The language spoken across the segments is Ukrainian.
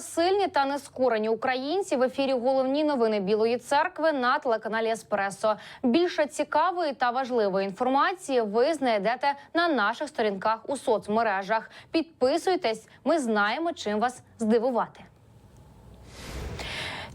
сильні та нескорені українці в ефірі головні новини Білої церкви на телеканалі Еспресо. Більше цікавої та важливої інформації ви знайдете на наших сторінках у соцмережах. Підписуйтесь, ми знаємо, чим вас здивувати.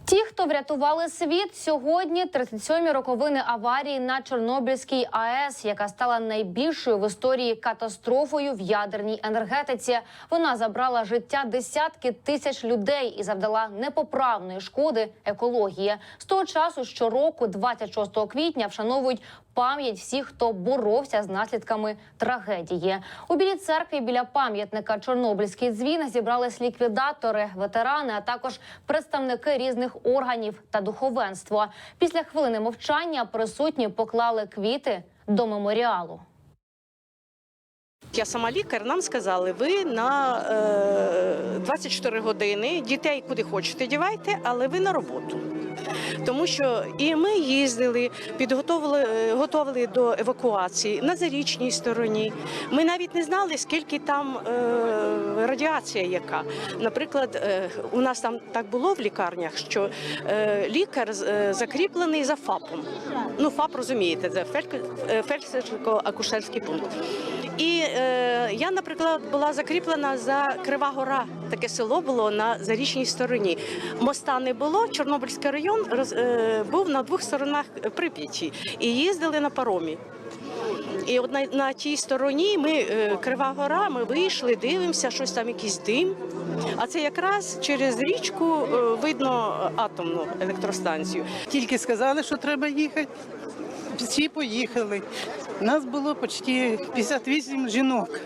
Ті, хто врятували світ, сьогодні 37-мі роковини аварії на Чорнобильській АЕС, яка стала найбільшою в історії катастрофою в ядерній енергетиці. Вона забрала життя десятки тисяч людей і завдала непоправної шкоди екології. З того часу щороку, 26 квітня, вшановують пам'ять всіх, хто боровся з наслідками трагедії. У білій церкві біля пам'ятника Чорнобильський дзвін зібрались ліквідатори, ветерани, а також представники різних органів та духовенства. Після хвилини мовчання присутні поклали квіти до меморіалу. Я сама лікар, нам сказали, ви на е, 24 години дітей куди хочете дівайте, але ви на роботу. Тому що і ми їздили, підготовили е, готували до евакуації на зарічній стороні. Ми навіть не знали, скільки там е, радіація яка. Наприклад, е, у нас там так було в лікарнях, що е, лікар е, закріплений за ФАПом. Ну, ФАП розумієте, це фельдшерсько-акушерський пункт. І е, я, наприклад, була закріплена за Крива Гора. Таке село було на зарічній стороні. Моста не було. Чорнобильський район роз, е, був на двох сторонах Прип'яті і їздили на паромі. І от на, на тій стороні ми е, Крива Гора, ми вийшли, дивимося, щось там, якийсь дим. А це якраз через річку е, видно атомну електростанцію. Тільки сказали, що треба їхати. Всі поїхали. Нас було почти 58 жінок.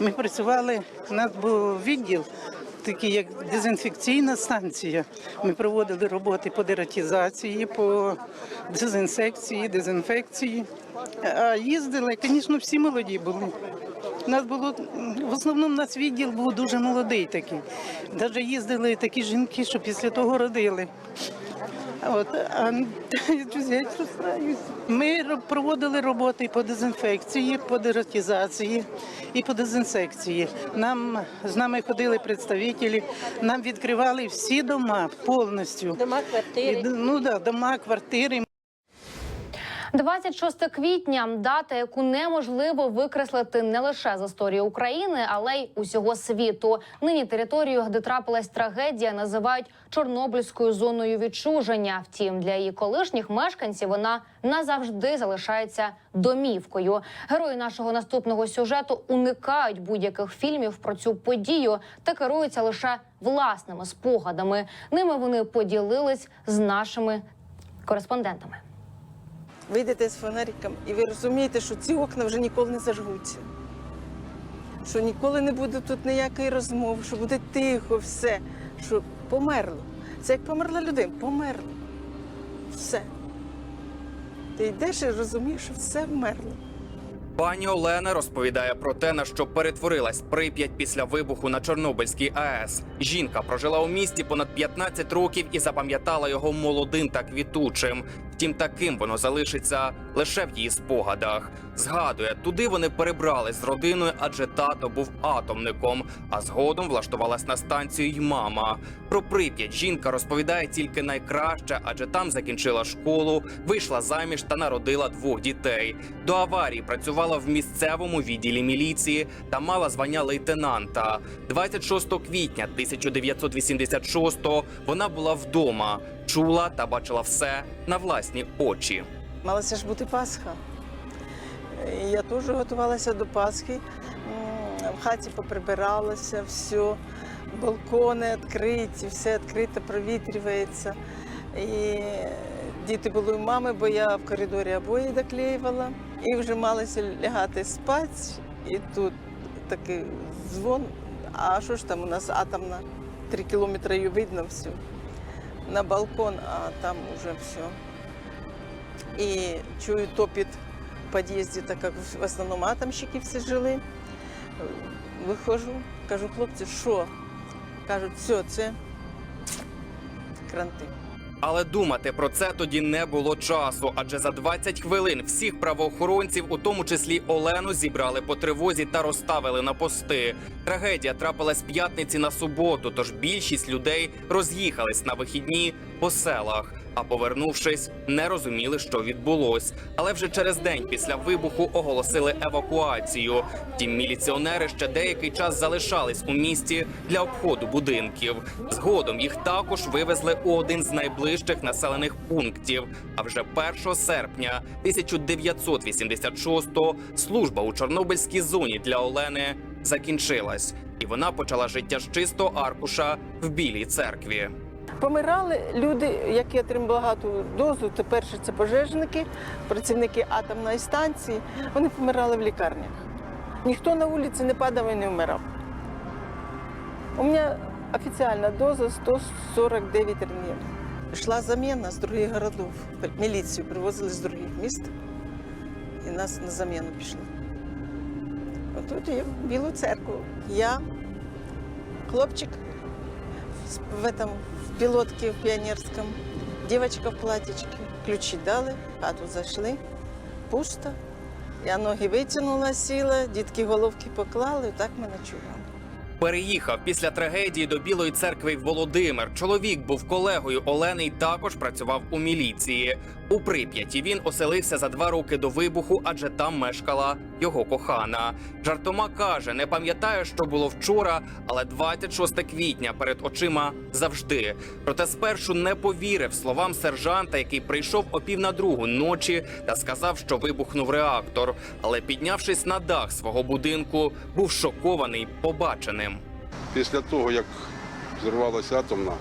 Ми працювали, у нас був відділ, такий як дезінфекційна станція. Ми проводили роботи по дератизації, по дезінсекції, дезінфекції. А їздили, звісно, всі молоді були. У нас було в основному у нас відділ був дуже молодий такий. Навіть їздили такі жінки, що після того родили. От, а я розстраюсь. Ми проводили роботи по дезінфекції, по дератизації і по дезінсекції. Нам з нами ходили представителі, нам відкривали всі дома повністю. Дома, квартири. Ну да, дома, квартири. 26 квітня дата, яку неможливо викреслити не лише з історії України, але й усього світу. Нині територію, де трапилась трагедія, називають Чорнобильською зоною відчуження. Втім, для її колишніх мешканців вона назавжди залишається домівкою. Герої нашого наступного сюжету уникають будь-яких фільмів про цю подію та керуються лише власними спогадами. Ними вони поділились з нашими кореспондентами. Вийдете з фонариком, і ви розумієте, що ці окна вже ніколи не зажгуться. Що ніколи не буде тут ніякої розмови, що буде тихо, все, що померло. Це як померла людина, померло. Все. Ти йдеш і розумієш, що все вмерло. Пані Олена розповідає про те, на що перетворилась Прип'ять після вибуху на Чорнобильській АЕС. Жінка прожила у місті понад 15 років і запам'ятала його молодим та квітучим. Втім, таким воно залишиться лише в її спогадах. Згадує, туди вони перебрались з родиною, адже тато був атомником. А згодом влаштувалась на станцію й мама. Про Прип'ять жінка розповідає тільки найкраще, адже там закінчила школу, вийшла заміж та народила двох дітей. До аварії працювала в місцевому відділі міліції та мала звання лейтенанта. 26 квітня 1986-го вона була вдома, чула та бачила все на власні очі. Малася ж бути Пасха. Я теж готувалася до Пасхи. В хаті поприбиралася, все, балкони відкриті, все відкрито, провітрюється. І діти були у мами, бо я в коридорі обої доклеювала. І вже малася лягати спати. І тут такий дзвон. А що ж там у нас атомна? Три кілометри її видно все. На балкон, а там уже все. И чую топит в подъезде, так как в основном атомщики все жили. Виходжу, кажу, хлопці, що? Кажуть, все, це кранти. Але думати про це тоді не було часу, адже за 20 хвилин всіх правоохоронців, у тому числі Олену, зібрали по тривозі та розставили на пости. Трагедія трапилась п'ятниці на суботу, тож більшість людей роз'їхались на вихідні по селах. А повернувшись, не розуміли, що відбулось. Але вже через день після вибуху оголосили евакуацію. Втім, міліціонери ще деякий час залишались у місті для обходу будинків. Згодом їх також вивезли у один з найближчих населених пунктів. А вже 1 серпня 1986-го служба у Чорнобильській зоні для Олени закінчилась, і вона почала життя з чистого аркуша в білій церкві. Помирали люди, які отримали багату дозу. Це перше це пожежники, працівники атомної станції. Вони помирали в лікарнях. Ніхто на вулиці не падав і не вмирав. У мене офіційна доза 149 рентген. Йшла заміна з других городів. Міліцію привозили з других міст і нас на заміну пішли. Отут є в Білу церкву. Я, хлопчик в этом в пилотке в пионерском, девочка в платьечке. Ключи дали, хату зайшли, пусто. Я ноги витягнула, сіла, дітки головки поклали, так ми ночували. Переїхав після трагедії до Білої церкви в Володимир. Чоловік був колегою Олени і також працював у міліції. У Прип'яті він оселився за два роки до вибуху, адже там мешкала його кохана. Жартома каже, не пам'ятає, що було вчора, але 26 квітня перед очима завжди. Проте спершу не повірив словам сержанта, який прийшов о пів на другу ночі та сказав, що вибухнув реактор. Але піднявшись на дах свого будинку, був шокований побаченим. Після того, як зірвалася атомна,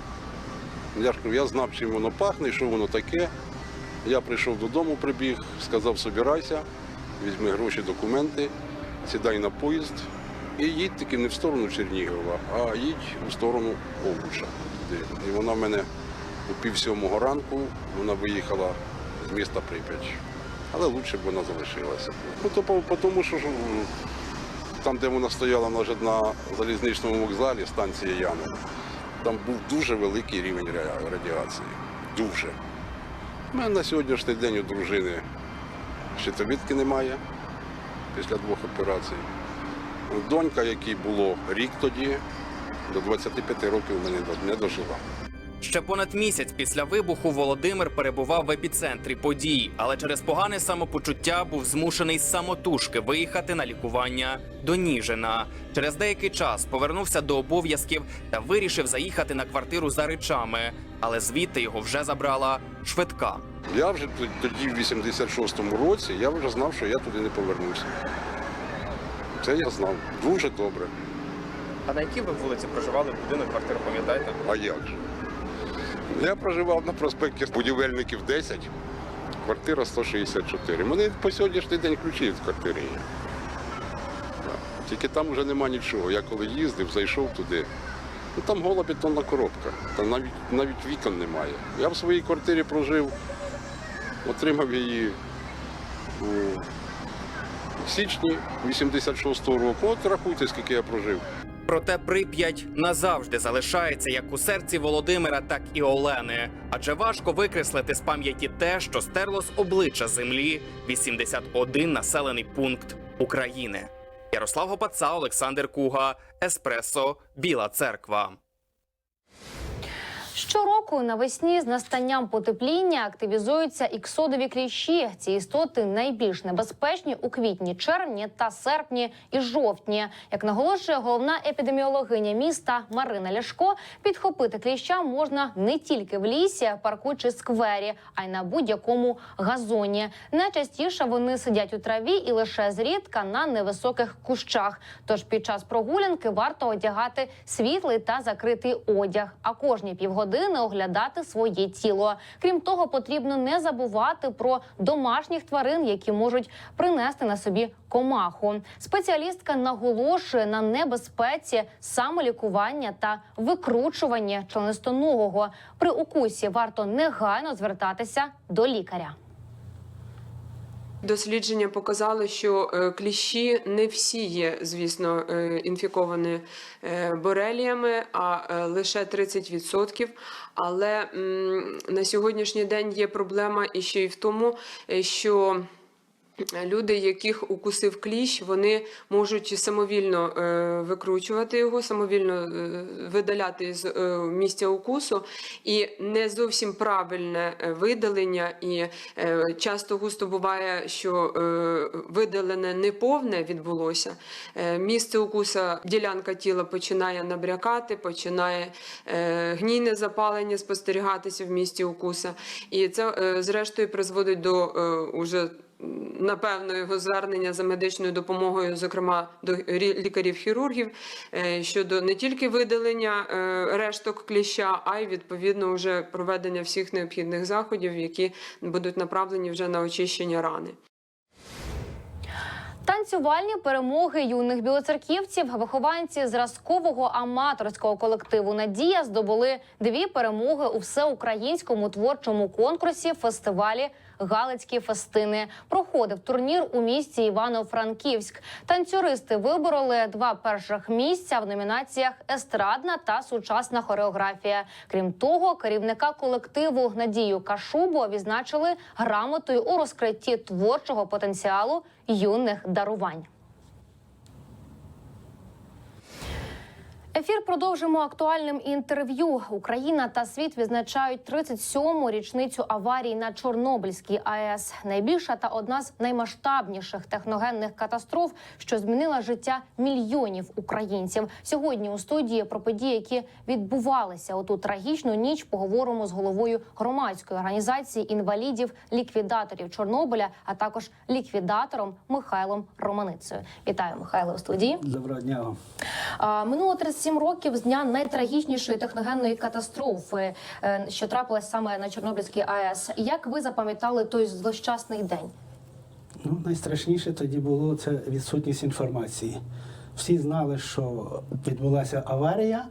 я ж я знав, чим воно пахне, що воно таке. Я прийшов додому, прибіг, сказав, собирайся, візьми гроші, документи, сідай на поїзд і їдь таки не в сторону Чернігова, а їдь у сторону туди. І вона в мене у пів сьомого ранку вона виїхала з міста Прип'ять. Але краще б вона залишилася. Ну, то по, тому, що там, де вона стояла може, на залізничному вокзалі, станція Яни, там був дуже великий рівень радіації. Дуже. У мене на сьогоднішній день у дружини щитовідки немає після двох операцій. Донька, якій було рік тоді, до 25 років мене не дожила. Ще понад місяць після вибуху Володимир перебував в епіцентрі подій, але через погане самопочуття був змушений самотужки виїхати на лікування до Ніжина. Через деякий час повернувся до обов'язків та вирішив заїхати на квартиру за речами, але звідти його вже забрала швидка. Я вже тоді, в 86-му році, я вже знав, що я туди не повернуся. Це я знав дуже добре. А на якій ви вулиці проживали будинок, квартиру, пам'ятаєте? А як же? Я проживав на проспекті будівельників 10, квартира 164. У мене по сьогоднішній день ключі від квартири є. Тільки там вже нема нічого. Я коли їздив, зайшов туди. Ну, там гола бетонна коробка, там навіть, навіть вікон немає. Я в своїй квартирі прожив, отримав її у січні 86-го року. От рахуйте, скільки я прожив. Проте Прип'ять назавжди залишається як у серці Володимира, так і Олени. Адже важко викреслити з пам'яті те, що стерло з обличчя землі 81 населений пункт України. Ярослав Гопаца, Олександр Куга, Еспресо, Біла Церква. Щороку навесні з настанням потепління активізуються іксодові кліщі. Ці істоти найбільш небезпечні у квітні, червні та серпні і жовтні. Як наголошує головна епідеміологиня міста Марина Ляшко, підхопити кліща можна не тільки в лісі, парку чи сквері, а й на будь-якому газоні. Найчастіше вони сидять у траві і лише зрідка на невисоких кущах. Тож під час прогулянки варто одягати світлий та закритий одяг, а кожні півгодини оглядати своє тіло. Крім того, потрібно не забувати про домашніх тварин, які можуть принести на собі комаху. Спеціалістка наголошує на небезпеці самолікування та викручування членистоногого. При укусі варто негайно звертатися до лікаря. Дослідження показали, що е, кліщі не всі є, звісно, е, інфіковані е, бореліями, а лише 30%. Але на сьогоднішній день є проблема і ще й в тому, що Люди, яких укусив кліщ, вони можуть самовільно е, викручувати його, самовільно е, видаляти з е, місця укусу, і не зовсім правильне видалення. І часто густо буває, що видалене неповне відбулося. Місце укуса, ділянка тіла починає набрякати, починає гнійне запалення спостерігатися в місці укуса. І це, зрештою, призводить до уже напевно його звернення за медичною допомогою, зокрема до лікарів-хірургів, е, щодо не тільки видалення е, решток кліща, а й відповідно вже проведення всіх необхідних заходів, які будуть направлені вже на очищення рани. Танцювальні перемоги юних білоцерківців, вихованці зразкового аматорського колективу Надія здобули дві перемоги у всеукраїнському творчому конкурсі фестивалі Галицькі фестини. Проходив турнір у місті Івано-Франківськ. Танцюристи вибороли два перших місця в номінаціях Естрадна та сучасна хореографія. Крім того, керівника колективу Надію Кашубу відзначили грамотою у розкритті творчого потенціалу юних дарувань. Ефір продовжимо актуальним інтерв'ю. Україна та світ відзначають 37-му річницю аварії на Чорнобильській АЕС. Найбільша та одна з наймасштабніших техногенних катастроф, що змінила життя мільйонів українців. Сьогодні у студії про події, які відбувалися у ту трагічну ніч, поговоримо з головою громадської організації інвалідів ліквідаторів Чорнобиля, а також ліквідатором Михайлом Романицею. Вітаю, Михайло, у студії. Доброго дня Минуло 37 років з дня найтрагічнішої техногенної катастрофи, е, що трапилась саме на Чорнобильській АЕС. Як ви запам'ятали той злощасний день? Ну, найстрашніше тоді було це відсутність інформації. Всі знали, що відбулася аварія,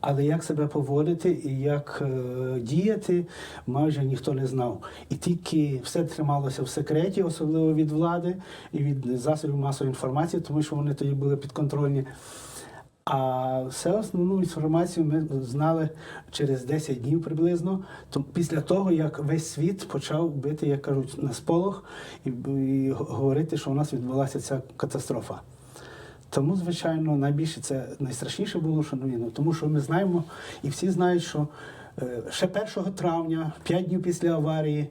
але як себе поводити і як е, діяти, майже ніхто не знав. І тільки все трималося в секреті, особливо від влади і від засобів масової інформації, тому що вони тоді були підконтрольні. А все основну інформацію ми знали через 10 днів приблизно, то після того, як весь світ почав бити, як кажуть, на сполох і, і говорити, що у нас відбулася ця катастрофа. Тому, звичайно, найбільше це найстрашніше було, що ну, тому що ми знаємо, і всі знають, що ще 1 травня, 5 днів після аварії,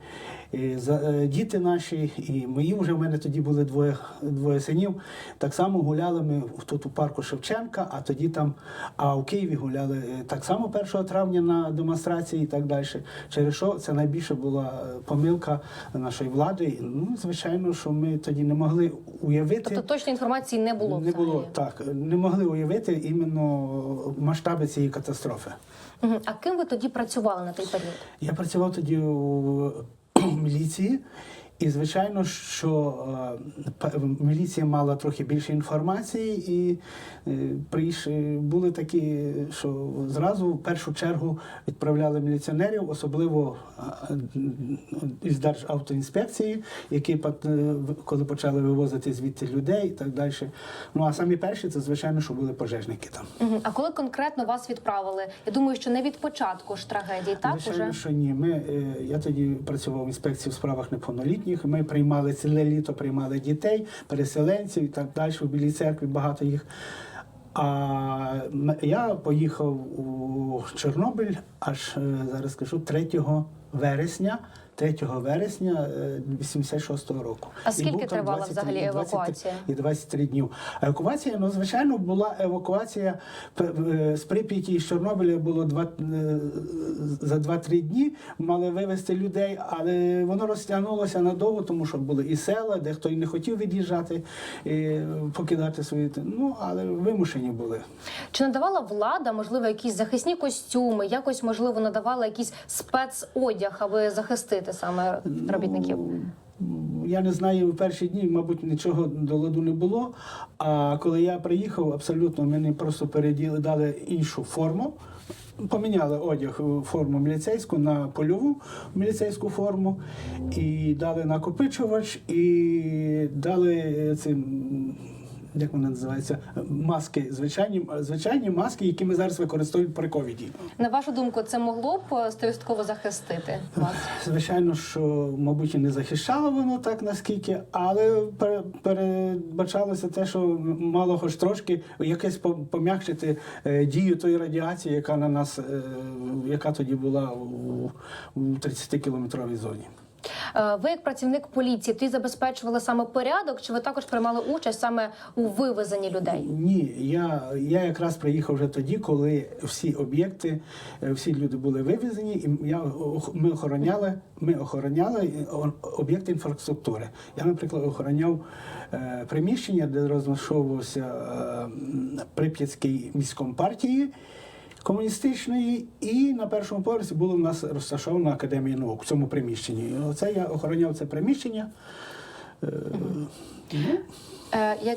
е, е, діти наші, і мої вже в мене тоді були двоє, двоє синів. Так само гуляли ми тут у парку Шевченка, а тоді там, а у Києві гуляли е, так само 1 травня на демонстрації і так далі. Через що це найбільше була е, помилка нашої влади. Ну, звичайно, що ми тоді не могли уявити. Тобто точної інформації не було. Не було так, не могли уявити іменно масштаби цієї катастрофи. А ким ви тоді працювали на той період? Я працював тоді у міліції, і звичайно, що е, міліція мала трохи більше інформації, і е, прийш- були такі, що зразу в першу чергу відправляли міліціонерів, особливо е, із Державтоінспекції, які е, коли почали вивозити звідти людей і так далі. Ну а самі перші це звичайно, що були пожежники там. А коли конкретно вас відправили? Я думаю, що не від початку ж трагедії, так Звичайно, уже що ні. Ми, е, я тоді працював в інспекції в справах неповнолітніх. Ми приймали ціле літо, приймали дітей, переселенців і так далі. В Білій церкві багато їх. А я поїхав у Чорнобиль аж е, зараз кажу 3 вересня. 3 вересня е, 86-го року. А скільки був там тривала 23 взагалі 23 евакуація? І 23 днів. А Евакуація, ну звичайно, була евакуація е, з Прип'яті і з Чорнобиля було два е, за 2-3 дні. Мали вивезти людей, але воно розтягнулося надовго, тому що були і села, де хто і не хотів від'їжджати, і покидати свої. Ну але вимушені були. чи надавала влада, можливо, якісь захисні костюми, якось можливо надавала якийсь спецодяг, аби захистити саме робітників? Ну, Я не знаю, в перші дні, мабуть, нічого до ладу не було. А коли я приїхав, абсолютно мені просто переділи, дали іншу форму. поміняли одяг форму міліцейську на польову міліцейську форму, і дали накопичувач, і дали е, цим. Як вони називаються? Маски, звичайні, звичайні маски, які ми зараз використовуємо при ковіді. На вашу думку, це могло б е, стовідсотково захистити вас? Звичайно, що, мабуть, і не захищало воно так наскільки, але пере- передбачалося те, що мало хоч трошки якесь по- пом'якшити е, дію тої радіації, яка на нас, е, яка тоді була у 30-кілометровій зоні. Е, Ви, як працівник поліції, тоді забезпечували саме порядок, чи ви також приймали участь саме у вивезенні людей? Ні, я, я якраз приїхав вже тоді, коли всі об'єкти, е, всі люди були вивезені, і я, ми охороняли, ми охороняли е, об'єкти інфраструктури. Я, наприклад, охороняв приміщення, де розташовувався е, Прип'ятський міськом партії. Комуністичної, і на першому поверсі була в нас розташована академія наук в цьому приміщенні. Оце я охороняв це приміщення. Е, ну,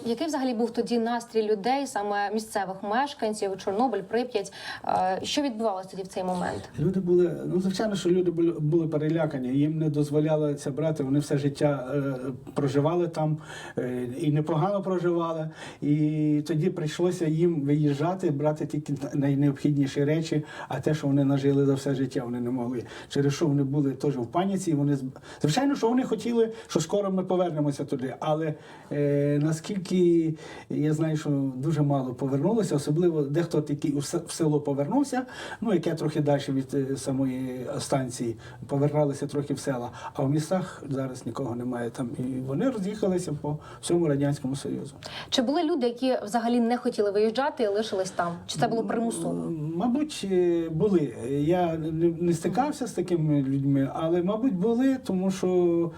Який взагалі був тоді настрій людей, саме місцевих мешканців, Чорнобиль, Прип'ять? Е, Що відбувалося тоді в цей момент? Люди були, ну звичайно, що люди були, були перелякані, їм не дозволяли це брати. Вони все життя е, проживали там е, і непогано проживали. І тоді прийшлося їм виїжджати, брати тільки найнеобхідніші речі, а те, що вони нажили за все життя, вони не могли. Через що вони були теж в паніці. Вони звичайно, що вони хотіли, що скоро ми повернемося туди. Але е, наскільки я знаю, що дуже мало повернулося, особливо дехто тільки в село повернувся, ну яке трохи далі від е, самої станції, поверталися трохи в села. А в містах зараз нікого немає там. І вони роз'їхалися по всьому радянському союзу. Чи були люди, які взагалі не хотіли виїжджати і лишились там? Чи це було примусово? Мабуть, е, були. Я не стикався з такими людьми, але, мабуть, були, тому що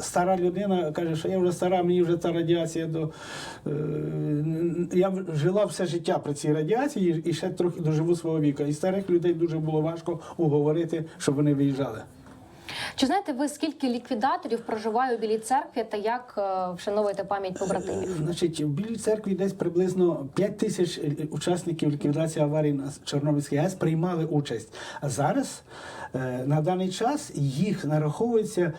стара людина каже, що я вже стара, мені вже та радіація до. е, Я жила все життя при цій радіації і ще трохи доживу свого віку. І старих людей дуже було важко уговорити, щоб вони виїжджали. Чи знаєте ви скільки ліквідаторів проживає у Білій церкві та як е, вшановуєте пам'ять побратимів? Значить, в Білій церкві десь приблизно 5 тисяч е, учасників ліквідації аварії на Чорнобильській АЕС приймали участь. А зараз е, на даний час їх нараховується е,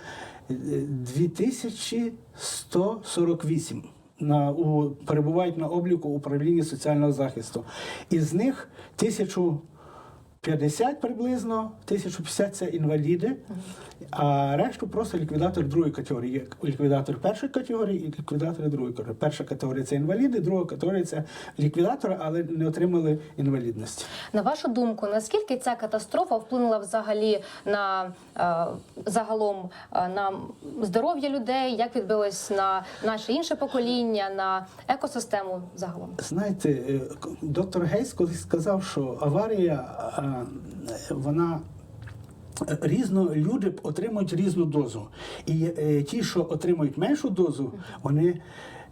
2148. На, у, перебувають на обліку управління соціального захисту. Із них тисячу 50 приблизно, 1050 це інваліди, а решту просто ліквідатор другої категорії. Є ліквідатор першої категорії і ліквідатори другої категорії. Перша категорія це інваліди, друга категорія це ліквідатори, але не отримали інвалідності. На вашу думку, наскільки ця катастрофа вплинула взагалі на е, загалом е, на здоров'я людей? Як відбилось на наше інше покоління, на екосистему загалом? Знаєте, е, доктор Гейс колись сказав, що аварія вона. Різно люди отримують різну дозу. І е, ті, що отримують меншу дозу, вони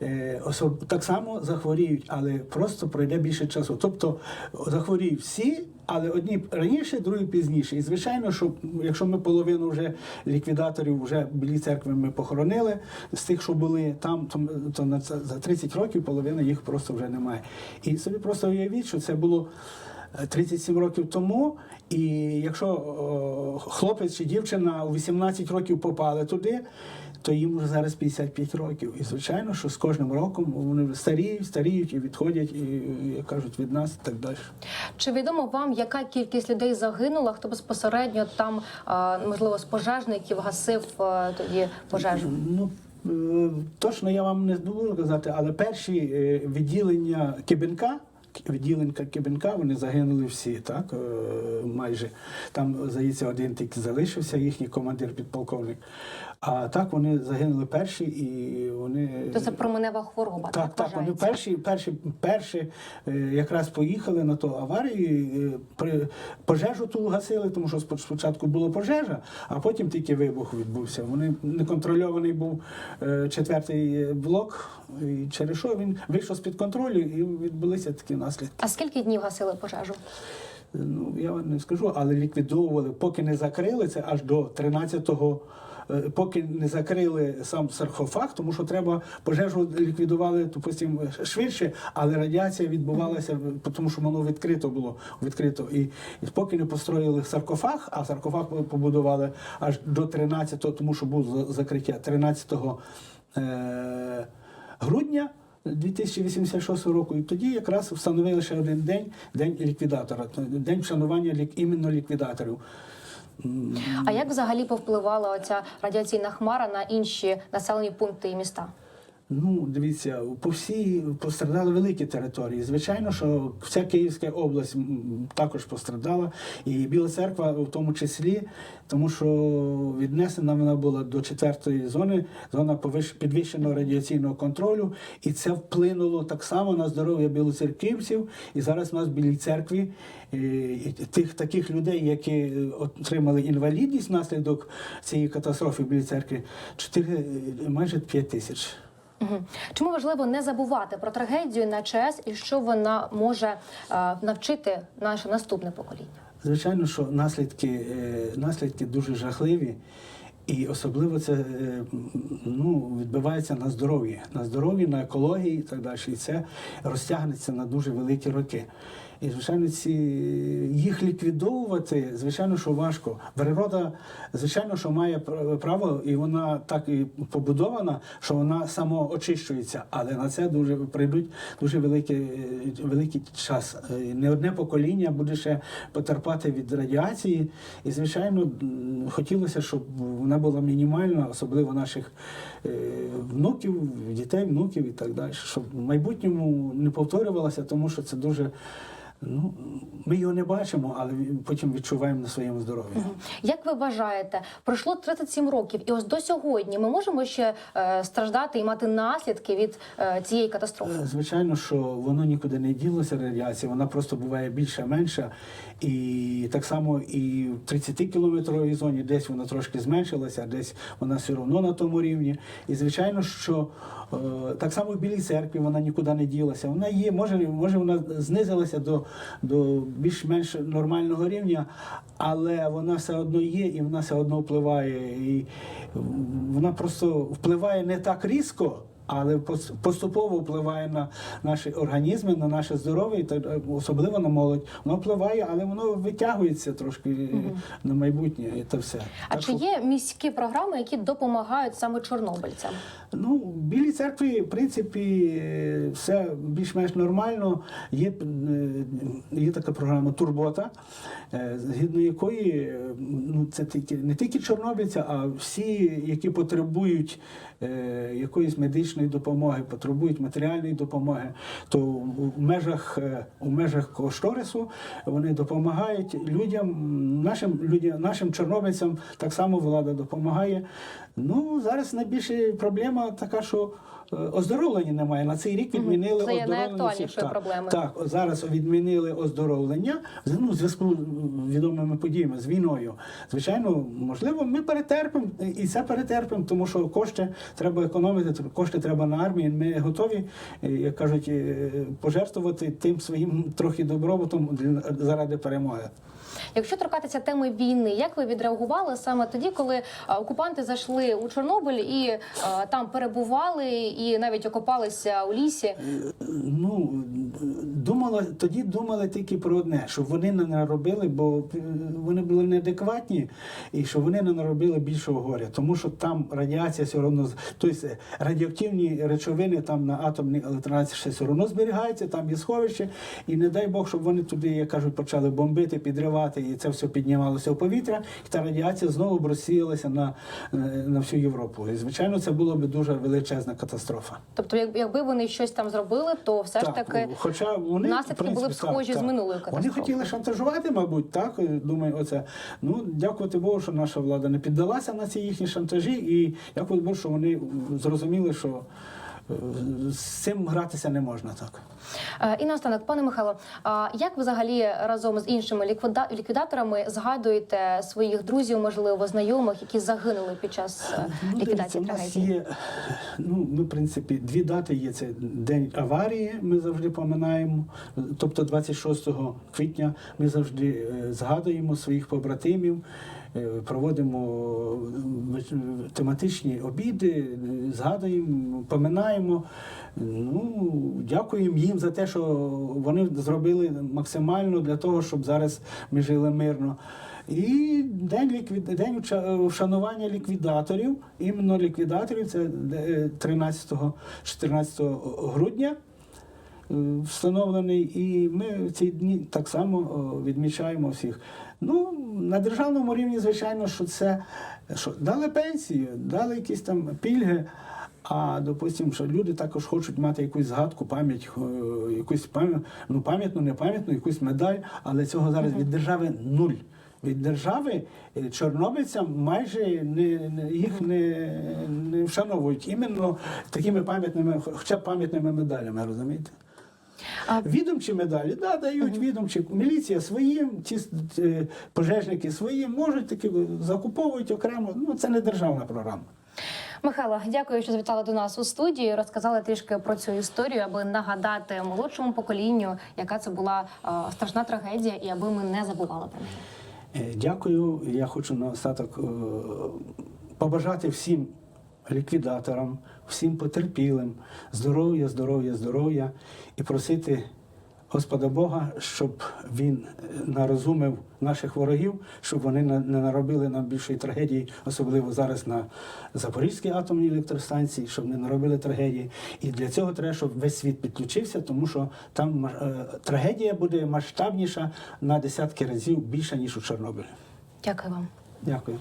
е, особ- так само захворіють, але просто пройде більше часу. Тобто захворіють всі, але одні раніше, другі пізніше. І звичайно, що якщо ми половину вже ліквідаторів вже білі церкви ми похоронили з тих, що були там, то, то на це за 30 років половина їх просто вже немає. І собі просто уявіть, що це було. Е, 37 років тому, і якщо о, хлопець чи дівчина у 18 років попали туди, то їм вже зараз 55 років. І звичайно, що з кожним роком вони старіють, старіють і відходять, і як кажуть, від нас і так далі. Чи відомо вам, яка кількість людей загинула? Хто безпосередньо там е, можливо з пожежників гасив е, тоді пожежу? Ну е, точно я вам не можу казати, але перші е, відділення Кибенка. Відділенка Кибенка, вони загинули всі, так е, майже там, здається, один тільки залишився, їхній командир підполковник. А так вони загинули перші і вони То це променева хвороба. так, так, так вони перші, перші, перші е, якраз поїхали на ту аварію, е, при пожежу ту гасили, тому що спочатку була пожежа, а потім тільки вибух відбувся. Вони неконтрольований був е, четвертий блок, і через що він вийшов з-під контролю і відбулися такі наслідки. А скільки днів гасили пожежу? Ну, я вам не скажу, але ліквідовували, поки не закрили це аж до 13 е, поки не закрили сам саркофаг, тому що треба пожежу ліквідували, допустимо, швидше, але радіація відбувалася, тому що воно відкрито було. Відкрито. І, і поки не построїли саркофаг, а саркофаг побудували аж до 13-го, тому що за- закриття 13 е, грудня. 2086 року, і тоді якраз встановили ще один день день ліквідатора, день вшанування лік, іменно ліквідаторів. А як взагалі повпливала оця радіаційна хмара на інші населені пункти і міста? Ну, дивіться, по всій пострадали великі території. Звичайно, що вся Київська область також пострадала, і Біла церква в тому числі, тому що віднесена вона була до четвертої зони, зона підвищеного радіаційного контролю, і це вплинуло так само на здоров'я білоцерківців. І зараз у нас в Білій церкві е, тих таких людей, які е, отримали інвалідність внаслідок цієї катастрофи в Білій церкві, 4, майже 5 тисяч. Чому важливо не забувати про трагедію на ЧАЕС і що вона може е, навчити наше наступне покоління? Звичайно, що наслідки, е, наслідки дуже жахливі, і особливо це е, ну, відбивається на здоров'ї, на здоров'ї, на екології і так далі. І це розтягнеться на дуже великі роки. І, звичайно, ці їх ліквідовувати, звичайно, що важко. Природа, звичайно, що має пр- право, і вона так і побудована, що вона самоочищується. Але на це дуже прийдуть дуже великий, е, великий час. Е, Не одне покоління буде ще потерпати від радіації. І, звичайно, хотілося, щоб вона була мінімальна, особливо наших е, внуків, дітей, внуків і так далі, щоб в майбутньому не повторювалося, тому що це дуже. Ну, ми його не бачимо, але потім відчуваємо на своєму здоров'ї. Як ви вважаєте, пройшло 37 років, і ось до сьогодні ми можемо ще е, страждати і мати наслідки від е, цієї катастрофи? Е, Звичайно, що воно нікуди не ділося, радіація, вона просто буває більша, менша. І так само і в 30-кілометровій зоні десь вона трошки зменшилася, десь вона все одно на тому рівні. І звичайно, що е, так само в Білій церкві вона нікуди не ділася. Вона є, може, може вона знизилася до, до більш-менш нормального рівня, але вона все одно є і вона все одно впливає. І вона просто впливає не так різко. Але поступово впливає на наші організми, на наше здоров'я, особливо на молодь. Воно впливає, але воно витягується трошки е, на майбутнє. І це все. А Так чи що- є міські програми, які допомагають саме чорнобильцям? Ну, в Білій церкві, в принципі, все більш-менш нормально. Є, е, є така програма Турбота, е, згідно якої ну, це тільки, не тільки чорнобильці, а всі, які потребують якоїсь медичної допомоги, потребують матеріальної допомоги, то в межах, е, у межах кошторису вони допомагають людям, нашим людям, нашим чорнобильцям так само влада допомагає. Ну, зараз найбільша проблема така, що е, оздоровлення немає. На цей рік відмінили Це є оздоровлення. найактуальнішою всіх. Так, проблемою. Так, зараз відмінили оздоровлення ну, в зв'язку з відомими подіями з війною. Звичайно, можливо, ми перетерпимо і це перетерпимо, тому що кошти треба економити, кошти треба на армію. Ми готові, е, як кажуть, е, пожертвувати тим своїм трохи добробутом заради перемоги. Якщо торкатися теми війни, як ви відреагували саме тоді, коли е, окупанти зайшли у Чорнобиль і е, там перебували, і навіть окопалися у лісі? Ну думала, тоді думали тільки про одне, щоб вони не наробили, бо е, вони були неадекватні, і щоб вони не наробили більшого горя, тому що там радіація все одно тобто е, радіоактивні речовини там на атомній електростанції ще все одно зберігаються, там є сховище, і не дай Бог, щоб вони туди, як кажуть, почали бомбити, підривати, і це все піднімалося в повітря, і та радіація знову б розсіялася на, на всю Європу. І звичайно, це було б дуже величезна катастрофа. Тобто, якби вони щось там зробили, то все ж таки хоча вони наслідки принципі, були б схожі з минулою Вони хотіли шантажувати, мабуть, так думаю, оце. Ну дякувати Богу, що наша влада не піддалася на ці їхні шантажі, і дякувати Богу, що вони зрозуміли, що з цим гратися не можна так. Е, І наостанок, пане Михайло, як ви взагалі разом з іншими ліквідаторами згадуєте своїх друзів, можливо, знайомих, які загинули під час е, Ну, ліквідації у нас трагедії? є, ну, ми, в принципі, дві дати є. Це день аварії, ми завжди пам'ятаємо. Тобто 26 квітня ми завжди е, згадуємо своїх побратимів. Е, проводимо е, тематичні обіди, е, згадуємо, поминаємо. Ну, дякуємо їм за те, що вони зробили максимально для того, щоб зараз ми жили мирно. І день ліквід... день вшанування ліквідаторів, іменно ліквідаторів, це 13-14 грудня е, встановлений, і ми в ці дні так само відмічаємо всіх. Ну, на державному рівні, звичайно, що це що дали пенсію, дали якісь там пільги. А допустимо, що люди також хочуть мати якусь згадку, пам'ять, е, якусь пам'ять, ну пам'ятну, не пам'ятну, якусь медаль, але цього зараз від держави нуль. Від держави е, чорнобильцям майже не, не- їх не, не вшановують іменно такими пам'ятними, хоча б пам'ятними медалями, розумієте? А- Відомчі медалі, да, дають відомчі. Міліція своїм, ті е, пожежники своїм, можуть таки закуповують окремо. Ну це не державна програма. Михайло, дякую, що завітали до нас у студії. Розказали трішки про цю історію, аби нагадати молодшому поколінню, яка це була е, страшна трагедія, і аби ми не забували про неї. Е, Дякую. Я хочу наостаток е, побажати всім ліквідаторам, всім потерпілим здоров'я, здоров'я, здоров'я і просити Господа Бога, щоб він е, нарозумив наших ворогів, щоб вони не наробили нам більшої трагедії, особливо зараз на Запорізькій атомній електростанції, щоб не наробили трагедії. І для цього треба, щоб весь світ підключився, тому що там е, трагедія буде масштабніша на десятки разів більша, ніж у Чорнобилі. Дякую вам. Дякую.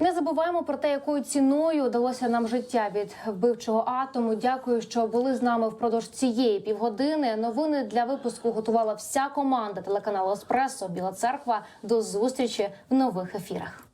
Не забуваємо про те, якою ціною далося нам життя від вбивчого атому. Дякую, що були з нами впродовж цієї півгодини. Новини для випуску готувала вся команда телеканалу Еспресо Біла Церква. До зустрічі в нових ефірах.